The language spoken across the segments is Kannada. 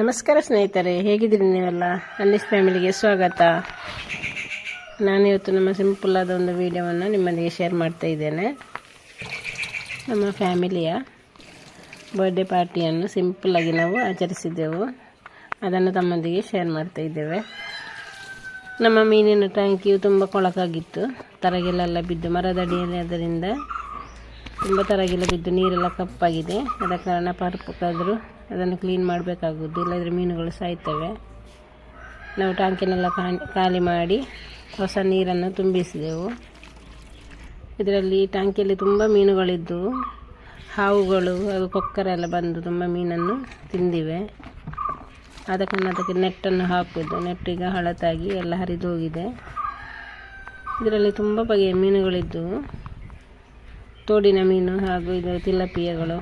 ನಮಸ್ಕಾರ ಸ್ನೇಹಿತರೆ, ಹೇಗಿದ್ದೀರಿ ನೀವೆಲ್ಲ? ಅನ್ನಿಸ್ ಫ್ಯಾಮಿಲಿಗೆ ಸ್ವಾಗತ. ನಾನಿವತ್ತು ನಮ್ಮ ಸಿಂಪಲ್ ಆದ ಒಂದು ವಿಡಿಯೋವನ್ನು ನಿಮ್ಮೊಂದಿಗೆ ಶೇರ್ ಮಾಡ್ತಾ ಇದ್ದೇನೆ. ನಮ್ಮ ಫ್ಯಾಮಿಲಿಯ ಬರ್ಡೇ ಪಾರ್ಟಿಯನ್ನು ಸಿಂಪಲ್ಲಾಗಿ ನಾವು ಆಚರಿಸಿದ್ದೆವು. ಅದನ್ನು ತಮ್ಮೊಂದಿಗೆ ಶೇರ್ ಮಾಡ್ತಾ ಇದ್ದೇವೆ. ನಮ್ಮ ಮೀನಿನ ಟ್ಯಾಂಕಿಯು ತುಂಬ ಕೊಳಕಾಗಿತ್ತು. ತರಗೆಲೆಲ್ಲ ಬಿದ್ದು ಮರದಡಿಯಲ್ಲಿ ಅದರಿಂದ ತುಂಬ ತರಗೆಲ್ಲ ಬಿದ್ದು ನೀರೆಲ್ಲ ಕಪ್ಪಾಗಿದೆ. ಆದ ಕಾರಣ ಪರ್ಪಕ್ಕಾದರೂ ಅದನ್ನು ಕ್ಲೀನ್ ಮಾಡಬೇಕಾಗುವುದು. ಇಲ್ಲದ್ರೆ ಮೀನುಗಳು ಸಾಯ್ತವೆ. ನಾವು ಟ್ಯಾಂಕಿನೆಲ್ಲ ಖಾಲಿ ಮಾಡಿ ಹೊಸ ನೀರನ್ನು ತುಂಬಿಸಿದೆವು. ಇದರಲ್ಲಿ ಟ್ಯಾಂಕಿಯಲ್ಲಿ ತುಂಬ ಮೀನುಗಳಿದ್ದವು ಹಾವುಗಳು ಹಾಗೂ ಕೊಕ್ಕರೆಲ್ಲ ಬಂದು ತುಂಬ ಮೀನನ್ನು ತಿಂದಿವೆ. ಆದ ಕಾರಣ ಅದಕ್ಕೆ ನೆಟ್ಟನ್ನು ಹಾಕಿದ್ದು ನೆಟ್ಟಿಗೆ ಹಳತಾಗಿ ಎಲ್ಲ ಹರಿದು ಹೋಗಿದೆ. ಇದರಲ್ಲಿ ತುಂಬ ಬಗೆಯ ಮೀನುಗಳಿದ್ದವು ತೋಡಿನ ಮೀನು ಹಾಗೂ ಇದು ತಿಲಪಿಯಗಳು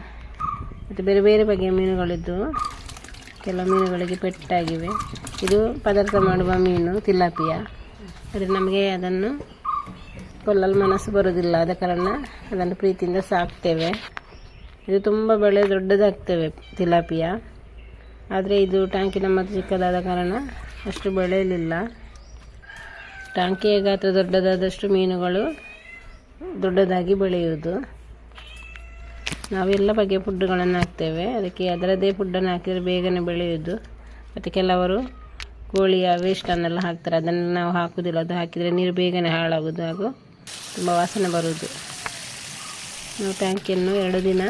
ಮತ್ತು ಬೇರೆ ಬೇರೆ ಬಗೆಯ ಮೀನುಗಳಿದ್ದು ಕೆಲವು ಮೀನುಗಳಿಗೆ ಪೆಟ್ಟಾಗಿವೆ. ಇದು ಪದಾರ್ಥ ಮಾಡುವ ಮೀನು ತಿಲಾಪಿಯ. ಆದರೆ ನಮಗೆ ಅದನ್ನು ಕೊಲ್ಲಲು ಮನಸ್ಸು ಬರೋದಿಲ್ಲ ಆದ ಕಾರಣ ಅದನ್ನು ಪ್ರೀತಿಯಿಂದ ಸಾಕ್ತೇವೆ. ಇದು ತುಂಬ ಬೆಳೆ ದೊಡ್ಡದಾಗ್ತೇವೆ ತಿಲಾಪಿಯ. ಆದರೆ ಇದು ಟಾಂಕಿ ನಮ್ಮ ಚಿಕ್ಕದಾದ ಕಾರಣ ಅಷ್ಟು ಬೆಳೆಯಲಿಲ್ಲ. ಟ್ಯಾಂಕಿಯ ಗಾತ್ರ ದೊಡ್ಡದಾದಷ್ಟು ಮೀನುಗಳು ದೊಡ್ಡದಾಗಿ ಬೆಳೆಯುವುದು. ನಾವೆಲ್ಲ ಬಗೆಯ ಫುಡ್ಡುಗಳನ್ನು ಹಾಕ್ತೇವೆ. ಅದಕ್ಕೆ ಅದರದೇ ಫುಡ್ಡನ್ನು ಹಾಕಿದರೆ ಬೇಗನೆ ಬೆಳೆಯುವುದು. ಮತ್ತು ಕೆಲವರು ಕೋಳಿಯ ವೇಸ್ಟನ್ನೆಲ್ಲ ಹಾಕ್ತಾರೆ. ಅದನ್ನು ನಾವು ಹಾಕುವುದಿಲ್ಲ. ಅದು ಹಾಕಿದರೆ ನೀರು ಬೇಗನೆ ಹಾಳಾಗೋದು ಹಾಗೂ ತುಂಬ ವಾಸನೆ ಬರುವುದು. ನಾವು ಟ್ಯಾಂಕಿಯನ್ನು ಎರಡು ದಿನ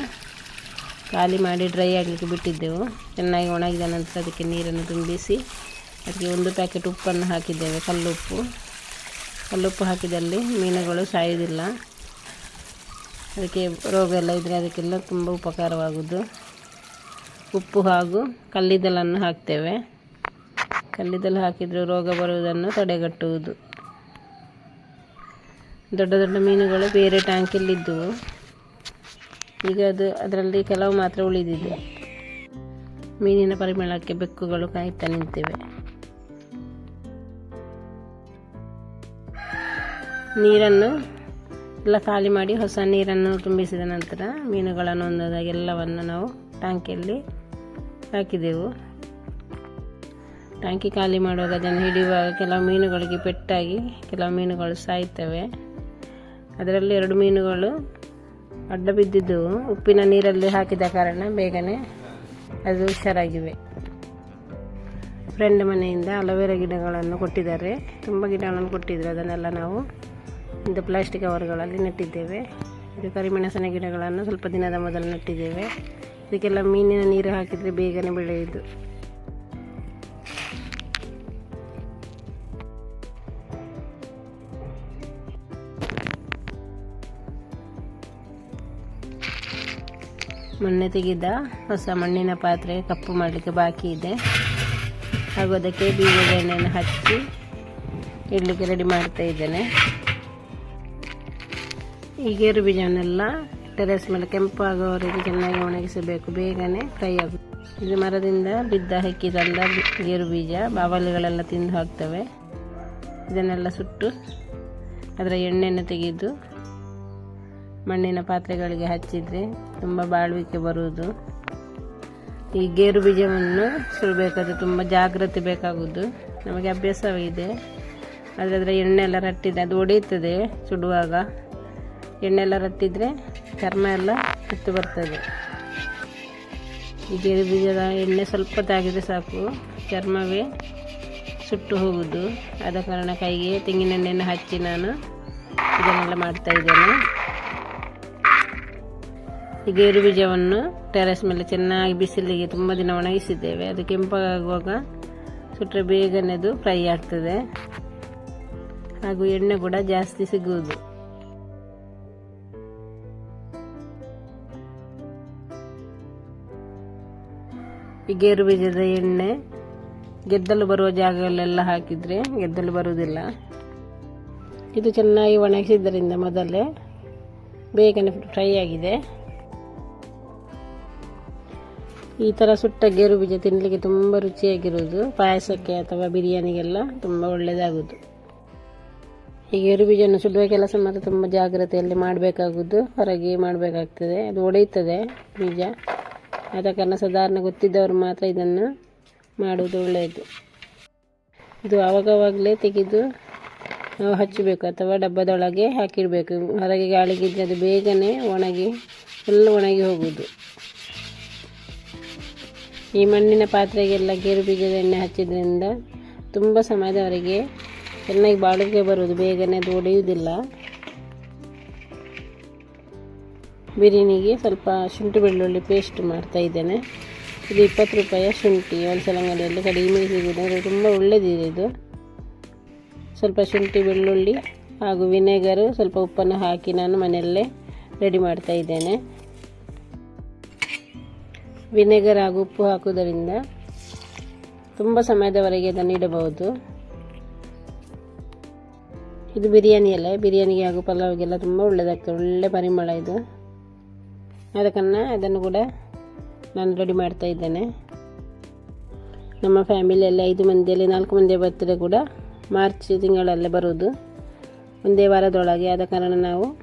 ಖಾಲಿ ಮಾಡಿ ಡ್ರೈ ಆಗಲಿಕ್ಕೆ ಬಿಟ್ಟಿದ್ದೆವು. ಚೆನ್ನಾಗಿ ಒಣಗಿದ ನಂತರ ಅದಕ್ಕೆ ನೀರನ್ನು ತುಂಬಿಸಿ, ಅದಕ್ಕೆ ಒಂದು ಪ್ಯಾಕೆಟ್ ಉಪ್ಪನ್ನು ಹಾಕಿದ್ದೇವೆ, ಕಲ್ಲುಪ್ಪು. ಕಲ್ಲುಪ್ಪು ಹಾಕಿದಲ್ಲಿ ಮೀನುಗಳು ಸಾಯೋದಿಲ್ಲ ಅದಕ್ಕೆ ರೋಗ ಎಲ್ಲ ಇದ್ದರೆ ಅದಕ್ಕೆಲ್ಲ ತುಂಬ ಉಪಕಾರವಾಗುವುದು. ಉಪ್ಪು ಹಾಗೂ ಕಲ್ಲಿದ್ದಲನ್ನು ಹಾಕ್ತೇವೆ. ಕಲ್ಲಿದ್ದಲು ಹಾಕಿದರೆ ರೋಗ ಬರುವುದನ್ನು ತಡೆಗಟ್ಟುವುದು. ದೊಡ್ಡ ದೊಡ್ಡ ಮೀನುಗಳು ಬೇರೆ ಟ್ಯಾಂಕಲ್ಲಿದ್ದವು. ಈಗ ಅದು ಅದರಲ್ಲಿ ಕೆಲವು ಮಾತ್ರ ಉಳಿದಿದೆ. ಮೀನಿನ ಪರಿಮಳಕ್ಕೆ ಬೆಕ್ಕುಗಳು ಕಾಯ್ತಾ ನಿಂತಿವೆ. ನೀರನ್ನು ಎಲ್ಲ ಖಾಲಿ ಮಾಡಿ ಹೊಸ ನೀರನ್ನು ತುಂಬಿಸಿದ ನಂತರ ಮೀನುಗಳನ್ನು ಒಂದೊಂದಾಗಿ ಎಲ್ಲವನ್ನು ನಾವು ಟ್ಯಾಂಕಿಯಲ್ಲಿ ಹಾಕಿದೆವು. ಟ್ಯಾಂಕಿ ಖಾಲಿ ಮಾಡುವಾಗ ಅದನ್ನು ಹಿಡಿಯುವಾಗ ಕೆಲವು ಮೀನುಗಳಿಗೆ ಪೆಟ್ಟಾಗಿ ಕೆಲವು ಮೀನುಗಳು ಸಾಯ್ತವೆ. ಅದರಲ್ಲಿ ಎರಡು ಮೀನುಗಳು ಅಡ್ಡ ಬಿದ್ದಿದ್ದವು. ಉಪ್ಪಿನ ನೀರಲ್ಲಿ ಹಾಕಿದ ಕಾರಣ ಬೇಗನೆ ಅದು ಹುಷಾರಾಗಿವೆ. ಫ್ರೆಂಡ್ ಮನೆಯಿಂದ ಅಲೋವೆರಾ ಗಿಡಗಳನ್ನು ಕೊಟ್ಟಿದ್ದಾರೆ. ತುಂಬ ಗಿಡಗಳನ್ನು ಕೊಟ್ಟಿದ್ದರು ಅದನ್ನೆಲ್ಲ ನಾವು ಇದು ಪ್ಲಾಸ್ಟಿಕ್ ಕವರ್ಗಳಲ್ಲಿ ನೆಟ್ಟಿದ್ದೇವೆ. ಇದು ಕರಿಮೆಣಸಿನ ಗಿಡಗಳನ್ನು ಸ್ವಲ್ಪ ದಿನದ ಮೊದಲು ನೆಟ್ಟಿದ್ದೇವೆ. ಇದಕ್ಕೆಲ್ಲ ಮೀನಿನ ನೀರು ಹಾಕಿದರೆ ಬೇಗನೆ ಬೆಳೆಯುವುದು ಮೊನ್ನೆ ತೆಗೆದ ಹೊಸ ಮಣ್ಣಿನ ಪಾತ್ರೆ ಕಪ್ಪು ಮಾಡಲಿಕ್ಕೆ ಬಾಕಿ ಇದೆ. ಹಾಗೂ ಅದಕ್ಕೆ ಬೀಜದ ಎಣ್ಣೆಯನ್ನು ಹಚ್ಚಿ ಇಡ್ಲಿಕ್ಕೆ ರೆಡಿ ಮಾಡ್ತಾ ಇದ್ದೇನೆ. ಈ ಗೇರು ಬೀಜವನ್ನೆಲ್ಲ ಟೆರೆಸ್ ಮೇಲೆ ಕೆಂಪಾಗುವವರೆಗೆ ಚೆನ್ನಾಗಿ ಒಣಗಿಸಬೇಕು, ಬೇಗನೆ ಫ್ರೈ ಆಗ ಇದು ಮರದಿಂದ ಬಿದ್ದ ತಂದ ಗೇರು ಬೀಜ, ಬಾವಲಿಗಳೆಲ್ಲ ತಿಂದು ಹಾಕ್ತವೆ. ಇದನ್ನೆಲ್ಲ ಸುಟ್ಟು ಅದರ ಎಣ್ಣೆಯನ್ನು ತೆಗೆದು ಮಣ್ಣಿನ ಪಾತ್ರೆಗಳಿಗೆ ಹಚ್ಚಿದರೆ ತುಂಬ ಬಾಳುವಿಕೆ ಬರುವುದು. ಈ ಗೇರು ಬೀಜವನ್ನು ಸುಡಬೇಕಾದ್ರೆ ತುಂಬ ಜಾಗ್ರತೆ ಬೇಕಾಗುವುದು. ನಮಗೆ ಅಭ್ಯಾಸವಿದೆ ಆದರೆ ಅದರ ಎಣ್ಣೆ ಎಲ್ಲ ರಟ್ಟಿದೆ, ಅದು ಒಡೆಯುತ್ತದೆ ಸುಡುವಾಗ. ಎಣ್ಣೆ ಎಲ್ಲ ರಟ್ಟಿದರೆ ಚರ್ಮ ಎಲ್ಲ ಕಿತ್ತು ಬರ್ತದೆ ಈ ಗೇರು ಬೀಜದ ಎಣ್ಣೆ ಸ್ವಲ್ಪ ತಾಗಿದ್ರೆ ಸಾಕು. ಚರ್ಮವೇ ಸುಟ್ಟು ಹೋಗುದು. ಆದ ಕಾರಣ ಕೈಗೆ ತೆಂಗಿನೆಣ್ಣೆಯನ್ನು ಹಚ್ಚಿ ನಾನು ಇದನ್ನೆಲ್ಲ ಮಾಡ್ತಾ ಇದ್ದೇನೆ. ಈ ಗೇರು ಬೀಜವನ್ನು ಟೆರೆಸ್ ಮೇಲೆ ಚೆನ್ನಾಗಿ ಬಿಸಿಲಿಗೆ ತುಂಬ ದಿನ ಒಣಗಿಸಿದ್ದೇವೆ. ಅದು ಕೆಂಪಾಗುವಾಗ ಸುಟ್ಟರೆ ಬೇಗನೆ ಅದು ಫ್ರೈ ಆಗ್ತದೆ. ಹಾಗೂ ಎಣ್ಣೆ ಕೂಡ ಜಾಸ್ತಿ ಸಿಗುವುದು. ಈ ಗೇರು ಬೀಜದ ಎಣ್ಣೆ, ಗೆದ್ದಲು ಬರುವ ಜಾಗಗಳೆಲ್ಲ ಹಾಕಿದರೆ ಗೆದ್ದಲು ಬರುವುದಿಲ್ಲ. ಇದು ಚೆನ್ನಾಗಿ ಒಣಗಿಸಿದ್ದರಿಂದ ಮೊದಲೇ ಬೇಗನೆ ಫ್ರೈ ಆಗಿದೆ. ಈ ಥರ ಸುಟ್ಟ ಗೇರು ಬೀಜ ತಿನ್ನಲಿಕ್ಕೆ ತುಂಬ ರುಚಿಯಾಗಿರೋದು ಪಾಯಸಕ್ಕೆ ಅಥವಾ ಬಿರಿಯಾನಿಗೆಲ್ಲ ತುಂಬ ಒಳ್ಳೆಯದಾಗುವುದು. ಈ ಗೇರು ಬೀಜವನ್ನು ಸುಡುವ ಕೆಲಸ ಮಾತ್ರ ತುಂಬ ಜಾಗ್ರತೆಯಲ್ಲಿ ಮಾಡಬೇಕಾಗುವುದು. ಹೊರಗೆ ಮಾಡಬೇಕಾಗ್ತದೆ. ಅದು ಒಡೆಯುತ್ತದೆ ಬೀಜ. ಆದ ಕಾರಣ ಸಾಧಾರಣ ಗೊತ್ತಿದ್ದವರು ಮಾತ್ರ ಇದನ್ನು ಮಾಡುವುದು ಒಳ್ಳೆಯದು. ಇದು ಆವಾಗವಾಗಲೇ ತೆಗೆದು ನಾವು ಹಚ್ಚಬೇಕು ಅಥವಾ ಡಬ್ಬದೊಳಗೆ ಹಾಕಿರಬೇಕು ಹೊರಗೆ ಗಾಳಿಗಿದ್ದರೆ ಅದು ಬೇಗನೆ ಒಣಗಿ ಫುಲ್ ಒಣಗಿ ಹೋಗುವುದು. ಈ ಮಣ್ಣಿನ ಪಾತ್ರೆಗೆಲ್ಲ ಗೇರು ಬೀಜದ ಎಣ್ಣೆ ಹಚ್ಚಿದ್ರಿಂದ ತುಂಬ ಸಮಯದವರೆಗೆ ಚೆನ್ನಾಗಿ ಬಾಳಿಕೆ ಬರುವುದು. ಬೇಗನೆ ಅದು ಒಡೆಯುವುದಿಲ್ಲ. ಬಿರಿಯಾನಿಗೆ ಸ್ವಲ್ಪ ಶುಂಠಿ ಬೆಳ್ಳುಳ್ಳಿ ಪೇಸ್ಟ್ ಮಾಡ್ತಾ ಇದ್ದೇನೆ. ಇದು ಇಪ್ಪತ್ತು ರೂಪಾಯಿಯ ಶುಂಠಿ ಹೋಲ್ಸೇಲ್ ಅಂಗಡಿಯಲ್ಲಿ ಕಡಿಮೆ ಸಿಗುವುದು ತುಂಬ ಒಳ್ಳೆಯದಿದೆ ಇದು. ಸ್ವಲ್ಪ ಶುಂಠಿ ಬೆಳ್ಳುಳ್ಳಿ ಹಾಗೂ ವಿನೆಗರು ಸ್ವಲ್ಪ ಉಪ್ಪನ್ನು ಹಾಕಿ ನಾನು ಮನೆಯಲ್ಲೇ ರೆಡಿ ಮಾಡ್ತಾ ಇದ್ದೇನೆ. ವಿನೆಗರ್ ಹಾಗೂ ಉಪ್ಪು ಹಾಕುವುದರಿಂದ ತುಂಬ ಸಮಯದವರೆಗೆ ಅದನ್ನು ಇಡಬಹುದು. ಇದು ಬಿರಿಯಾನಿ ಅಲ್ಲ ಬಿರಿಯಾನಿಗೆ ಹಾಗೂ ಪಲಾವ್ಗೆಲ್ಲ ತುಂಬ ಒಳ್ಳೆಯದಾಗ್ತದೆ ಒಳ್ಳೆ ಪರಿಮಳ ಇದು. ಅದಕ್ಕನ್ನು ಅದನ್ನು ಕೂಡ ನಾನು ರೆಡಿ ಮಾಡ್ತಾ ಇದ್ದೇನೆ. ನಮ್ಮ ಫ್ಯಾಮಿಲಿಯಲ್ಲಿ ಐದು ಮಂದಿಯಲ್ಲಿ ನಾಲ್ಕು ಮಂದಿಯ ಬರ್ತ್ಡೇ ಕೂಡ ಮಾರ್ಚ್ ತಿಂಗಳಲ್ಲೇ ಬರುವುದು. ಒಂದೇ ವಾರದೊಳಗೆ ಆದ ಕಾರಣ ನಾವು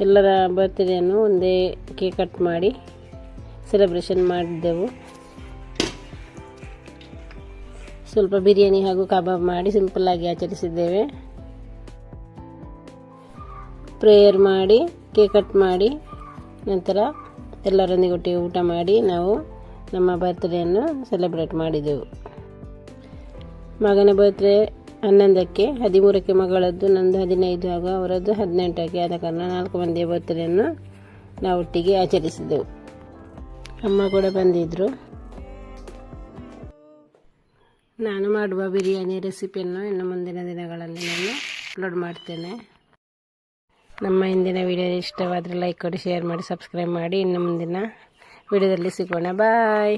ಎಲ್ಲರ ಬರ್ತ್ಡೇಯನ್ನು ಒಂದೇ ಕೇಕ್ ಕಟ್ ಮಾಡಿ ಸೆಲೆಬ್ರೇಷನ್ ಮಾಡಿದ್ದೆವು ಸ್ವಲ್ಪ ಬಿರಿಯಾನಿ ಹಾಗೂ ಕಬಾಬ್ ಮಾಡಿ ಸಿಂಪಲ್ಲಾಗಿ ಆಚರಿಸಿದ್ದೇವೆ. ಪ್ರೇಯರ್ ಮಾಡಿ ಕೇಕ್ ಕಟ್ ಮಾಡಿ ನಂತರ ಎಲ್ಲರೊಂದಿಗೆ ಒಟ್ಟಿಗೆ ಊಟ ಮಾಡಿ ನಾವು ನಮ್ಮ ಬರ್ತ್ಡೇಯನ್ನು ಸೆಲೆಬ್ರೇಟ್ ಮಾಡಿದೆವು. ಮಗನ ಬರ್ತ್ಡೇ ಹನ್ನೊಂದಕ್ಕೆ, ಹದಿಮೂರಕ್ಕೆ ಮಗಳದ್ದು ನಂದು ಹದಿನೈದು, ಹಾಗೂ ಅವರದ್ದು ಹದಿನೆಂಟಕ್ಕೆ. ಆದ ಕಾರಣ ನಾಲ್ಕು ಮಂದಿಯ ಬರ್ತ್ಡೇಯನ್ನು ನಾವು ಒಟ್ಟಿಗೆ ಆಚರಿಸಿದೆವು. ಅಮ್ಮ ಕೂಡ ಬಂದಿದ್ದರು ನಾನು ಮಾಡುವ ಬಿರಿಯಾನಿ ರೆಸಿಪಿಯನ್ನು ಇನ್ನು ಮುಂದಿನ ದಿನಗಳಲ್ಲಿ ನಾನು ಅಪ್ಲೋಡ್ ಮಾಡ್ತೇನೆ. ನಮ್ಮ ಇಂದಿನ ವಿಡಿಯೋ ಇಷ್ಟವಾದರೆ ಲೈಕ್ ಕೊಡಿ ಶೇರ್ ಮಾಡಿ ಸಬ್ಸ್ಕ್ರೈಬ್ ಮಾಡಿ. ಇನ್ನು ಮುಂದಿನ ವಿಡಿಯೋದಲ್ಲಿ ಸಿಗೋಣ. ಬಾಯ್